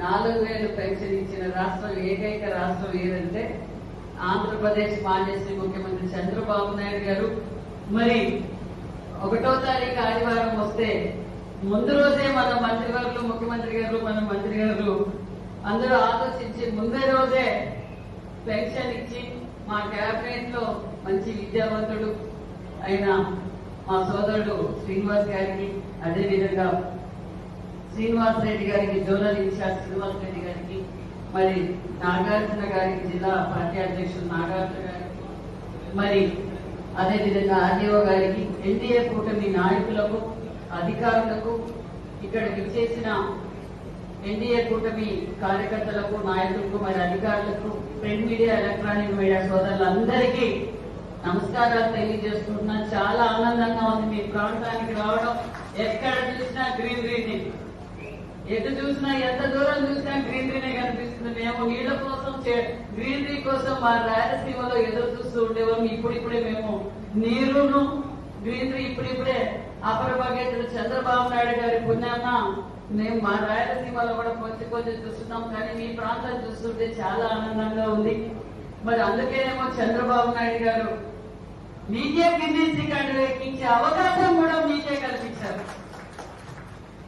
నాలుగు వేలు పెన్షన్ ఇచ్చిన రాష్ట్రం ఏకైక రాష్ట్రం ఏదంటే ఆంధ్రప్రదేశ్ మాన్యశ్రీ ముఖ్యమంత్రి చంద్రబాబు నాయుడు గారు. మరి ఒకటో తారీఖు ఆదివారం వస్తే ముందు రోజే మన మంత్రివర్గులు ముఖ్యమంత్రి గారు మన మంత్రి గారు అందరూ ఆలోచించి ముందే రోజే పెన్షన్ ఇచ్చి మా క్యాబినెట్లో మంచి విద్యావంతుడు అయిన మా సోదరుడు శ్రీనివాస్ గారికి అదేవిధంగా శ్రీనివాస్ రెడ్డి గారికి జోనల్ ఇన్ఛార్జ్ శ్రీనివాస్ రెడ్డి గారికి మరి నాగార్జున గారికి జిల్లా పార్టీ అధ్యక్షుడు నాగార్జున గారికి మరి అదేవిధంగా ఆర్డీఓ గారికి ఎన్డీఏ కూటమి నాయకులకు అధికారులకు ఇక్కడికి విచ్చేసిన ఎన్డీఏ కూటమి కార్యకర్తలకు నాయకులకు మరి అధికారులకు ప్రింట్ మీడియా ఎలక్ట్రానిక్ మీడియా సోదరులందరికీ నమస్కారాలు తెలియజేసుకుంటున్నాను చాలా ఆనందంగా ఉంది మీ ప్రాంతానికి రావడం. ఎక్కడ చూసినా గ్రీన్ ఎటు చూసినా ఎంత దూరం చూసినా గ్రీనరీనే కనిపిస్తుంది. మేము నీళ్ళ కోసం గ్రీనరీ కోసం మా రాయలసీమలో ఎదురు చూస్తూ ఉండేవాళ్ళం. ఇప్పుడిప్పుడే మేము నీరును గ్రీనరీ ఇప్పుడిప్పుడే అపర భగేతుడు చంద్రబాబు నాయుడు గారి పుణ్యాన మేము మా రాయలసీమలో కూడా కొంచెం కొంచెం చూస్తున్నాం. కానీ మీ ప్రాంతం చూస్తుంటే చాలా ఆనందంగా ఉంది. మరి అందుకేనేమో చంద్రబాబు నాయుడు గారు మీకే గిన్నెస్ రికార్డు ఎక్కించే అవకాశం